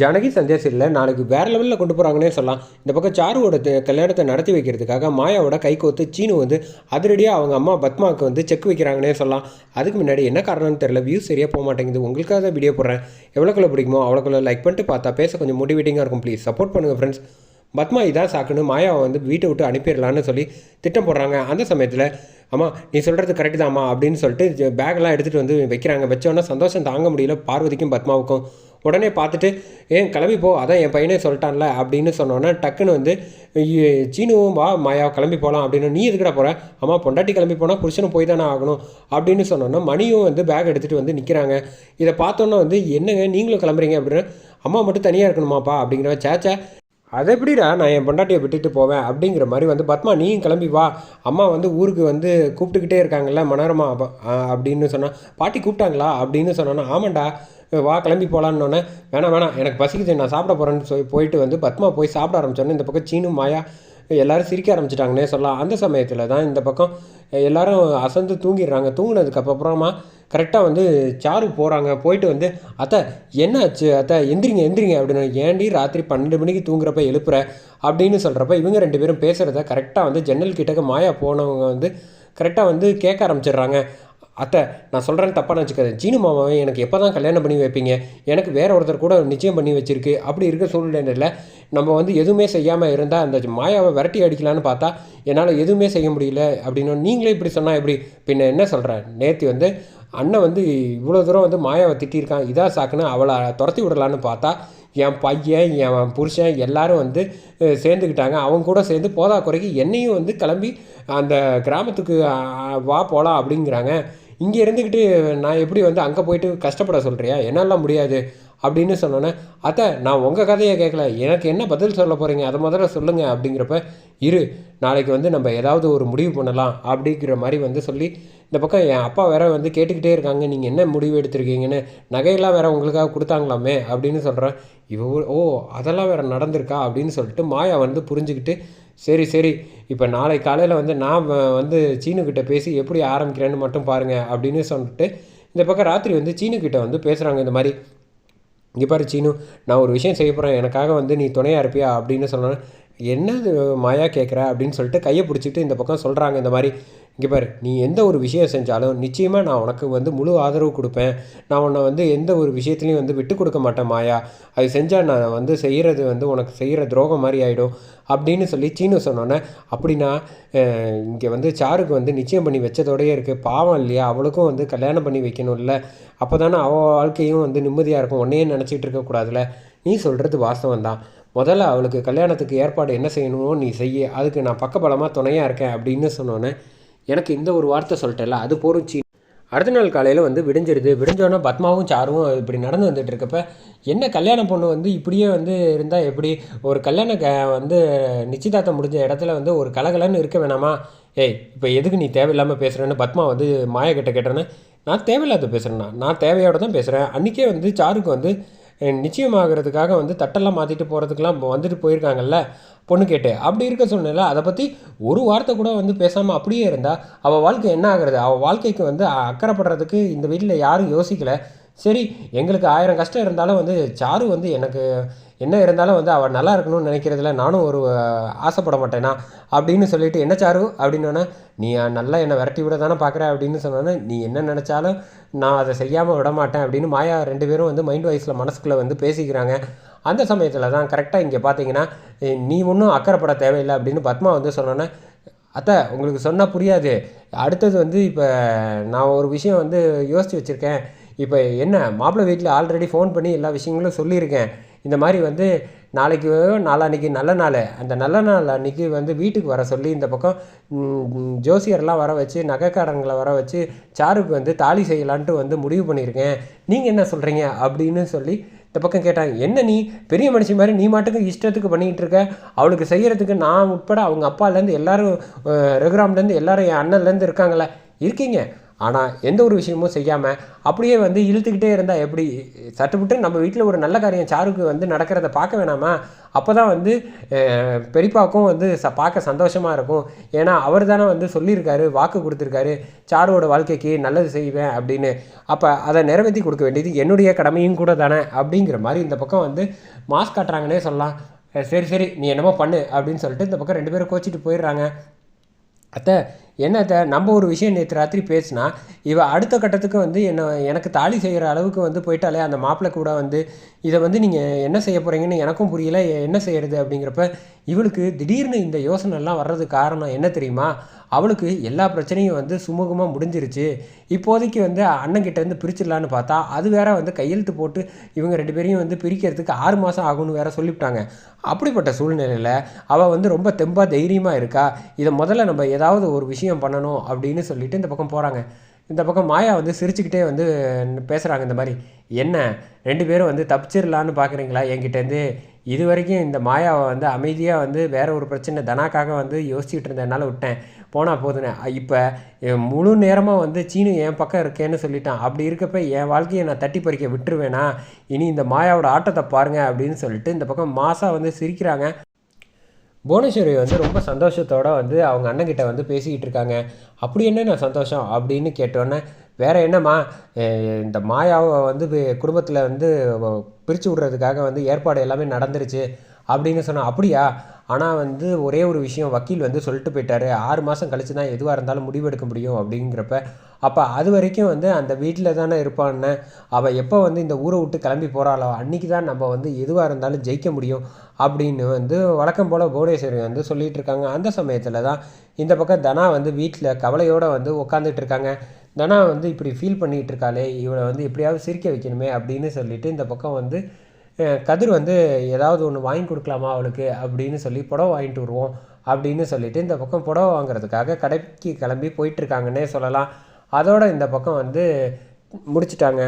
ஜானகி சந்தியா இல்லை நாளைக்கு வேறு லெவலில் கொண்டு போகிறாங்கன்னே சொல்லலாம். இந்த பக்கம் சாருவோட கல்யாணத்தை நடத்தி வைக்கிறதுக்காக மாயாவோட கை கோத்து சீனு வந்து அதிரடியாக அவங்க அம்மா பத்மாவுக்கு வந்து செக் வைக்கிறாங்கன்னே சொல்லலாம். அதுக்கு முன்னாடி என்ன காரணம்னு தெரியல வியூ சரியாக போக மாட்டேங்குது. உங்களுக்காக தான் வீடியோ போடுறேன். எவ்வளோக்குள்ள பிடிக்குமோ அவ்வளோக்குள்ள லைக் பண்ணிட்டு பார்த்தா பேச கொஞ்சம் மோட்டிவேட்டிங்காக இருக்கும். ப்ளீஸ் சப்போர்ட் பண்ணுங்கள் ஃப்ரெண்ட்ஸ் பத்மா இதான் சாக்குன்னு மாயாவை வந்து வீட்டை விட்டு அனுப்பிடலான்னு சொல்லி திட்டம் போடுறாங்க. அந்த சமயத்தில் அம்மா நீ சொல்கிறது கரெக்டு தான்மா அப்படின்னு சொல்லிட்டு பேக்கெல்லாம் எடுத்துகிட்டு வந்து வைக்கிறாங்க. வச்சோன்னா சந்தோஷம் தாங்க முடியல பார்வதிக்கும் பத்மாவுக்கும். உடனே பார்த்துட்டு ஏன் கிளம்பி போ அதான் என் பையனே சொல்லிட்டான்ல அப்படின்னு சொன்னோன்னே டக்குன்னு வந்து சீனுவும் வா மாயா கிளம்பி போகலாம் அப்படின்னு நீ எதுக்கடா போகிற அம்மா பொண்டாட்டி கிளம்பி போனால் புருஷனும் போய் தானே ஆகணும் அப்படின்னு சொன்னோன்னா மணியும் வந்து பேக் எடுத்துகிட்டு வந்து நிற்கிறாங்க இதை பார்த்தோன்னா வந்து என்னங்க நீங்களும் கிளம்புறீங்க? அப்படின்னு அம்மா மட்டும் தனியாக இருக்கணுமாப்பா அப்படிங்கிற சேச்சா அதை எப்படிடா நான் என் பொண்டாட்டியை விட்டுட்டு போவேன் அப்படிங்கிற மாதிரி வந்து பத்மா நீயும் கிளம்பி வா. அம்மா வந்து ஊருக்கு வந்து கூப்பிட்டுக்கிட்டே இருக்காங்கல்ல மனோரமா அப்படின்னு சொன்னால் பாட்டி கூப்பிட்டாங்களா அப்படின்னு சொன்னோன்னா ஆமாண்டா வா கிளம்பி போகலான்னொன்னே வேணாம் வேணாம் எனக்கு பசிக்குது நான் சாப்பிட போகிறேன்னு சொல்லி போயிட்டு வந்து பத்மா போய் சாப்பிட ஆரம்பிச்சோன்னே இந்த பக்கம் சீனும் மாயா எல்லோரும் சிரிக்க ஆரம்பிச்சிட்டாங்கன்னே சொல்லலாம். அந்த சமயத்தில் தான் இந்த பக்கம் எல்லாரும் அசந்து தூங்கிடுறாங்க. தூங்கினதுக்கப்புறமா கரெக்டாக வந்து சாரு போகிறாங்க போயிட்டு வந்து அத்தை என்ன ஆச்சு அத்தை எந்திரிங்க எந்திரிங்க. அப்படின்னு ஏன்டி ராத்திரி பன்னெண்டு மணிக்கு தூங்குறப்ப எழுப்புற? அப்படின்னு சொல்கிறப்ப இவங்க ரெண்டு பேரும் பேசுகிறத கரெக்டாக வந்து ஜன்னல் கிட்டக்க மாயா போனவங்க வந்து கரெக்டாக வந்து கேட்க ஆரம்பிச்சிடுறாங்க. அத்தை நான் சொல்கிறேன்னு தப்பாக நினச்சிக்காது ஜீனு மாமாவை எனக்கு எப்போ தான் கல்யாணம் பண்ணி வைப்பீங்க? எனக்கு வேறு ஒருத்தர் கூட நிச்சயம் பண்ணி வச்சிருக்கு. அப்படி இருக்க சூழ்நிலையில் நம்ம வந்து எதுவுமே செய்யாமல் இருந்தால் அந்த மாயாவை விரட்டி அடிக்கலான்னு பார்த்தா என்னால் எதுவுமே செய்ய முடியல அப்படின்னு நீங்களே இப்படி சொன்னால் எப்படி? பின்ன என்ன சொல்கிறேன் நேற்று வந்து அண்ணன் வந்து இவ்வளோ தூரம் வந்து மாயாவை திட்டியிருக்கான். இதா சாக்குன்னு அவளை துரத்தி விடலான்னு பார்த்தா என் பையன் என் புருஷன் எல்லாரும் வந்து சேர்ந்துக்கிட்டாங்க. அவங்க கூட சேர்ந்து போதா குறைக்கு என்னையும் வந்து கிளம்பி அந்த கிராமத்துக்கு வா போகலாம் அப்படிங்கிறாங்க. இங்கே இருந்துக்கிட்டு நான் எப்படி வந்து அங்கே போயிட்டு கஷ்டப்பட சொல்கிறியா என்னெல்லாம் முடியாது அப்படின்னு சொன்னோன்னே அத்தை நான் உங்கள் கதையை கேட்கல எனக்கு என்ன பதில் சொல்ல போகிறீங்க அதை முதல்ல சொல்லுங்கள் அப்படிங்கிறப்ப இரு நாளைக்கு வந்து நம்ம ஏதாவது ஒரு முடிவு பண்ணலாம் அப்படிங்கிற மாதிரி வந்து சொல்லி இந்த பக்கம் என் அப்பா வேற வந்து கேட்டுக்கிட்டே இருக்காங்க. நீங்கள் என்ன முடிவு எடுத்திருக்கீங்கன்னு? நகையெல்லாம் வேற உங்களுக்காக கொடுத்தாங்களாமே அப்படின்னு சொல்கிறேன் இவ ஓ அதெல்லாம் வேற நடந்திருக்கா அப்படின்னு சொல்லிட்டு மாயா வந்து புரிஞ்சுக்கிட்டு சரி சரி. இப்போ நாளை காலையில் வந்து நான் வந்து சீனுக்கிட்ட பேசி எப்படி ஆரம்பிக்கிறேன்னு மட்டும் பாருங்கள் அப்படின்னு சொல்லிட்டு இந்த பக்கம் ராத்திரி வந்து சீனுக்கிட்ட வந்து பேசுகிறாங்க இந்த மாதிரி. இங்கே பாரு சீனு நான் ஒரு விஷயம் செய்ய போகிறேன் எனக்காக வந்து நீ துணையாக இருப்பியா அப்படின்னு சொன்னேன் என்னது மாயா கேட்குற அப்படின்னு சொல்லிட்டு கையை பிடிச்சிட்டு இந்த பக்கம் சொல்கிறாங்க இந்த மாதிரி இங்கே பாரு நீ எந்த ஒரு விஷயம் செஞ்சாலும் நிச்சயமாக நான் உனக்கு வந்து முழு ஆதரவு கொடுப்பேன். நான் உன்னை வந்து எந்த ஒரு விஷயத்துலையும் வந்து விட்டு கொடுக்க மாட்டேன் மாயா. அது செஞ்சால் நான் வந்து செய்கிறது வந்து உனக்கு செய்கிற துரோகம் மாதிரி ஆகிடும் அப்படின்னு சொல்லி சீனு சொன்னோன்னே அப்படின்னா இங்கே வந்து சாருக்கு வந்து நிச்சயம் பண்ணி வச்சதோடயே இருக்குது பாவம் இல்லையா? அவளுக்கும் வந்து கல்யாணம் பண்ணி வைக்கணும்ல. அப்போ தானே அவள் வாழ்க்கையும் வந்து நிம்மதியாக இருக்கும். உன்னையே நினச்சிட்டு இருக்கக்கூடாதுல நீ சொல்கிறது வாஸ்தவம் தான் முதல்ல அவளுக்கு கல்யாணத்துக்கு ஏற்பாடு என்ன செய்யணுமோ நீ செய்ய. அதுக்கு நான் பக்கபலமாக துணையாக இருக்கேன் அப்படின்னு சொன்னோன்னே எனக்கு இந்த ஒரு வார்த்தை சொல்லிட்டேல்ல அது போரும் அடுத்த நாள் காலையில் வந்து விடிஞ்சிருது. விடிஞ்சோன்னே பத்மாவும் சாருவும் இப்படி நடந்து வந்துட்டு இருக்கப்ப என்ன கல்யாண பொண்ணு வந்து இப்படியே வந்து இருந்தால் எப்படி? ஒரு கல்யாண க வந்து நிச்சயதார்த்தம் முடிஞ்ச இடத்துல வந்து ஒரு கலகலன்னு இருக்க வேணாமா? ஏய் இப்போ எதுக்கு நீ தேவையில்லாமல் பேசுகிறேன்னு பத்மா வந்து மாயக்கிட்ட கேட்டேன்னு நான் தேவையில்லாத பேசுகிறேன்னா நான் தேவையோடு தான் பேசுகிறேன் அன்றைக்கே வந்து சாருக்கு வந்து நிச்சயமாகிறதுக்காக வந்து தட்டெல்லாம் மாற்றிட்டு போகிறதுக்கெலாம் வந்துட்டு போயிருக்காங்கல்ல? பொண்ணு கேட்டு. அப்படி இருக்க சொன்னால அதை பற்றி ஒரு வார்த்தை கூட வந்து பேசாமல் அப்படியே இருந்தால் அவள் வாழ்க்கை என்ன ஆகிறது? அவள் வாழ்க்கைக்கு வந்து அக்கறைப்படுறதுக்கு இந்த வீட்டில் யாரும் யோசிக்கலை. சரி எங்களுக்கு ஆயிரம் கஷ்டம் இருந்தாலும் வந்து சாரு வந்து எனக்கு என்ன இருந்தாலும் வந்து அவள் நல்லா இருக்கணும்னு நினைக்கிறதுல நானும் ஒரு ஆசைப்பட மாட்டேனா? அப்படின்னு சொல்லிட்டு என்ன சாரு? அப்படின்னோன்னே நீ நல்லா என்னை விரட்டி விட தானே பார்க்குற அப்படின்னு சொன்னோன்னே நீ என்ன நினச்சாலும் நான் அதை செய்யாமல் விட மாட்டேன். அப்படின்னு மாயா ரெண்டு பேரும் வந்து மைண்ட் வாய்ஸில் மனசுக்குள்ளே வந்து பேசிக்கிறாங்க. அந்த சமயத்தில் தான் கரெக்டாக இங்கே பார்த்தீங்கன்னா நீ ஒன்றும் அக்கறைப்பட தேவையில்லை. அப்படின்னு பத்மா வந்து சொன்னோன்னே அத்தை உங்களுக்கு சொன்னால் புரியாது. அடுத்தது வந்து இப்போ நான் ஒரு விஷயம் வந்து யோசித்து வச்சுருக்கேன். இப்போ என்ன மாப்பிள்ளை வீட்டில் ஆல்ரெடி ஃபோன் பண்ணி எல்லா விஷயங்களும் சொல்லியிருக்கேன். இந்த மாதிரி வந்து நாளைக்கு நாளான்னைக்கு நல்ல நாள். அந்த நல்ல நாள் அன்றைக்கி வந்து வீட்டுக்கு வர சொல்லி இந்த பக்கம் ஜோசியர்லாம் வர வச்சு நகைக்காரங்களை வர வச்சு சாருக்கு வந்து தாலி செய்யலான்ட்டு வந்து முடிவு பண்ணியிருக்கேன். நீங்கள் என்ன சொல்கிறீங்க அப்படின்னு சொல்லி இந்த பக்கம் கேட்டாங்க. என்ன நீ? பெரிய மனுஷன் மாதிரி நீ மாட்டுக்கு இஷ்டத்துக்கு பண்ணிக்கிட்டு இருக்க? அவளுக்கு செய்கிறதுக்கு நான் உட்பட அவங்க அப்பாலேருந்து எல்லாரும் ரகுராம்லேருந்து எல்லாரும் என் அண்ணன்லேருந்து இருக்காங்களே இருக்கீங்க. ஆனால் எந்த ஒரு விஷயமும் செய்யாமல் அப்படியே வந்து இழுத்துக்கிட்டே இருந்தால் எப்படி? சட்டுப்பட்டு நம்ம வீட்டில் ஒரு நல்ல காரியம் சாருக்கு வந்து நடக்கிறத பார்க்க வேணாமா? அப்போ தான் வந்து பெரியப்பாவுக்கும் வந்து ச பார்க்க சந்தோஷமாக இருக்கும். ஏன்னா அவர் தானே வந்து சொல்லியிருக்காரு வாக்கு கொடுத்துருக்காரு சாரோட வாழ்க்கைக்கு நல்லது செய்வேன் அப்படின்னு. அப்போ அதை நிறைவேற்றி கொடுக்க வேண்டியது என்னுடைய கடமையும் கூட தானே அப்படிங்கிற மாதிரி இந்த பக்கம் வந்து மாஸ்க் காட்டுறாங்கன்னே சொல்லலாம். சரி சரி நீ என்னமோ பண்ணு அப்படின்னு சொல்லிட்டு இந்த பக்கம் ரெண்டு பேரும் கோச்சிட்டு போயிடுறாங்க. அத்தை என்னத்தை நம்ம ஒரு விஷயம் நேற்று ராத்திரி பேசினா இவ அடுத்த கட்டத்துக்கு வந்து என்ன எனக்கு தாலி செய்கிற அளவுக்கு வந்து போயிட்டாலே அந்த மாப்பிள்ளை கூட வந்து இதை வந்து நீங்கள் என்ன செய்ய போகிறீங்கன்னு எனக்கும் புரியல என்ன செய்கிறது அப்படிங்கிறப்ப இவளுக்கு திடீர்னு இந்த யோசனைலாம் வர்றதுக்கு காரணம் என்ன தெரியுமா? அவளுக்கு எல்லா பிரச்சனையும் வந்து சுமூகமாக முடிஞ்சிருச்சு. இப்போதைக்கு வந்து அண்ணன்கிட்டேருந்து பிரிச்சிடலான்னு பார்த்தா அது வேற வந்து கையெழுத்து போட்டு இவங்க ரெண்டு பேரையும் வந்து பிரிக்கிறதுக்கு ஆறு மாதம் ஆகும்னு வேற சொல்லிவிட்டாங்க. அப்படிப்பட்ட சூழ்நிலையில் அவள் வந்து ரொம்ப தெம்பாக தைரியமாக இருக்கா? இதை முதல்ல நம்ம ஏதாவது ஒரு விஷயம் பண்ணணும் அப்படின்னு சொல்லிட்டு இந்த பக்கம் போகிறாங்க இந்த பக்கம் மாயா வந்து சிரிச்சுக்கிட்டே வந்து பேசுகிறாங்க இந்த மாதிரி. என்ன? ரெண்டு பேரும் வந்து தப்பிச்சிடலான்னு பார்க்குறீங்களா என்கிட்டேருந்து இது வரைக்கும் இந்த மாயாவை வந்து அமைதியாக வந்து வேற ஒரு பிரச்சனை தனாக்காக வந்து யோசிச்சுட்டு இருந்ததுனால விட்டேன். போனால் போதுனே இப்போ முழு நேரமாக வந்து சீனு என் பக்கம் இருக்கேன்னு சொல்லிட்டான். அப்படி இருக்கப்ப என் வாழ்க்கையை நான் தட்டி பறிக்க விட்டுருவேனா? இனி இந்த மாயாவோட ஆட்டத்தை பாருங்கள் அப்படின்னு சொல்லிட்டு இந்த பக்கம் மாசா வந்து சிரிக்கிறாங்க. புவனேஸ்வரி வந்து ரொம்ப சந்தோஷத்தோடு வந்து அவங்க அண்ணங்கிட்ட வந்து பேசிக்கிட்டு இருக்காங்க. அப்படி என்ன நான் சந்தோஷம்? அப்படின்னு கேட்டோன்னே வேறு என்னம்மா இந்த மாயாவை வந்து குடும்பத்தில் வந்து பிரித்து விடுறதுக்காக வந்து ஏற்பாடு எல்லாமே நடந்துருச்சு. அப்படின்னு சொன்னால் அப்படியா? ஆனால் வந்து ஒரே ஒரு விஷயம் வக்கீல் வந்து சொல்லிட்டு போயிட்டாரு. ஆறு மாதம் கழிச்சு தான் எதுவாக இருந்தாலும் முடிவெடுக்க முடியும் அப்படிங்கிறப்ப அப்போ அது வரைக்கும் வந்து அந்த வீட்டில் தானே இருப்பான்னு அவள் எப்போ வந்து இந்த ஊரை விட்டு கிளம்பி போகிறாளோ அன்றைக்கி தான் நம்ம வந்து எதுவாக இருந்தாலும் ஜெயிக்க முடியும் அப்படின்னு வந்து வழக்கம் போல் புவனேஸ்வரி வந்து சொல்லிகிட்டு இருக்காங்க. அந்த சமயத்தில் தான் இந்த பக்கம் தனா வந்து வீட்டில் கவலையோடு வந்து உட்காந்துட்டு இருக்காங்க. தனா வந்து இப்படி ஃபீல் பண்ணிகிட்டு இருக்காளே இவளை வந்து எப்படியாவது சிரிக்க வைக்கணுமே அப்படின்னு சொல்லிட்டு இந்த பக்கம் வந்து கதிர் வந்து ஏதாவது ஒன்று வாங்கி கொடுக்கலாமா அவளுக்கு? அப்படின்னு சொல்லி புடவை வாங்கிட்டு வருவோம் அப்படின்னு சொல்லிட்டு இந்த பக்கம் புடவை வாங்குறதுக்காக கடைக்கு கிளம்பி போயிட்டுருக்காங்கன்னே சொல்லலாம். அதோட இந்த பக்கம் வந்து முடிச்சிட்டாங்க.